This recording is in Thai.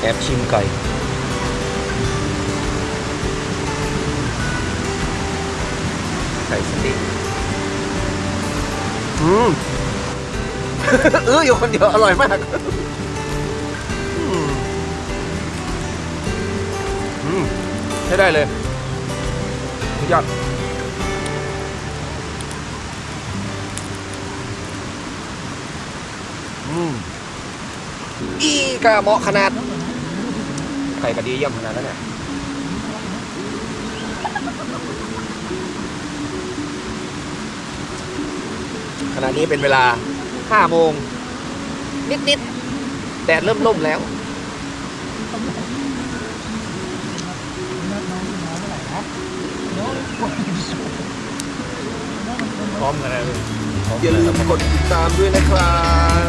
แอบชิมไก่ไก่สต็กอืมเอออยู่คนเดียวอร่อยมากอืมอืมใช้ได้เลยสุดยอดอืมอีกระเหมาะขนาด ไข่กระดีเยี่ยมขนาดนั้นเนี่ยขณะนี้เป็นเวลา5โมงนิดๆแดดเริ่มล่มแล้ว พร้อมกันเลย อย่าลืมกดติดตามด้วยนะครับ